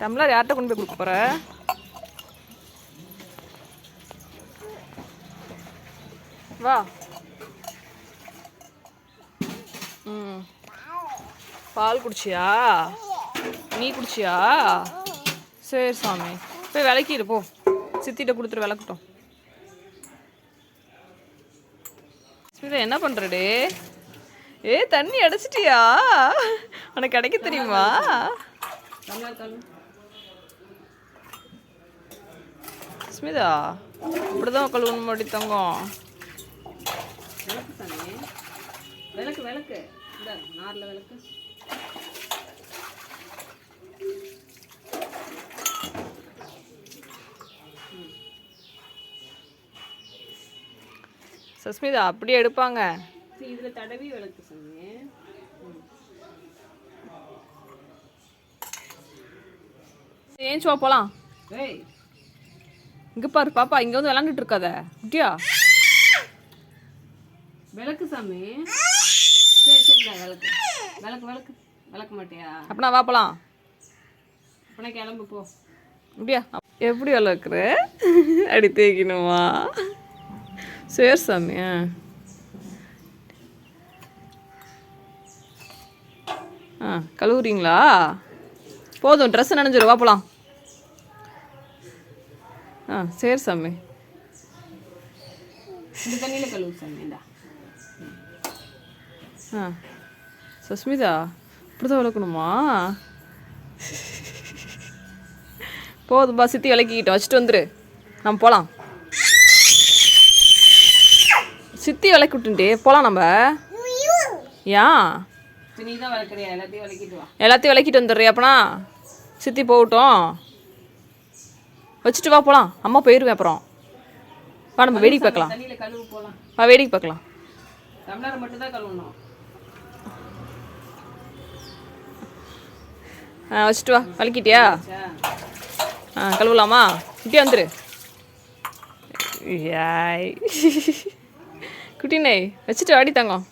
Tumbler யார்கிட்ட கொண்டு போய் கொடுக்க போகிற வா. ம். பால் குடிச்சியா? நீ குடிச்சியா? சரி சாமி. போய் விளக்கிடு போ. சித்திட்ட கொடுத்துட்டு விளக்கட்டும். என்ன பண்ணுறடே ஏ தண்ணி அடைச்சிட்டியா? உனக்கு கிடைக்க தெரியுமா? ஸ்மிதா இப்படிதான் கழுவணும் மாட்டி தங்கம். விளக்கு நாரில் சஸ்மிதா அப்படியே எடுப்பாங்க. இதில் தடவி விளக்கு சாமி ஏன் சுவா போலாம்? ஏய். இங்க பாரு பாப்பா இங்க வந்து விளாண்டுட்டு இருக்காத. குட்டியா? விளக்கு சாமி. சரி சரி இந்தா விளக்கு. விளக்கு விளக்கு. விளக்க மாட்டியா? அப்பனா வா போலாம். அப்பனா கிளம்பு போ. அப்படியா? எப்படி வளர்க்குற அடி தேய்க்கணுமா? சரி சாமி ஆ ஆ கழுவுறீங்களா? போதும் ட்ரெஸ் நனைஞ்சிரும் வா போலாம். ஆ சரி சாமி. ஆ சுஸ்மிதா இப்படிதான் விளக்கணுமா? போதும்பா சித்தி விளக்கிக்கிட்டோம் வச்சுட்டு வந்துரு. நம்ம போகலாம் சித்தி விளக்கி விட்டுட்டே போகலாம் நம்ம. ஏன் எல்லாத்தையும் விளக்கிட்டு வந்துடுறியா அப்பனா? சித்தி போகட்டும். வச்சுட்டு வா போகலாம் அம்மா போயிடுவேன் அப்புறம். வா நம்ம வேடிக்கை பார்க்கலாம். வா வேடிக்கை பார்க்கலாம். ஆ வச்சுட்டு வா. விளக்கிட்டியா சா ஆ கழுவலாமா? குட்டி வந்துரு. குட்டினே வச்சுட்டு வாடி தங்கம்.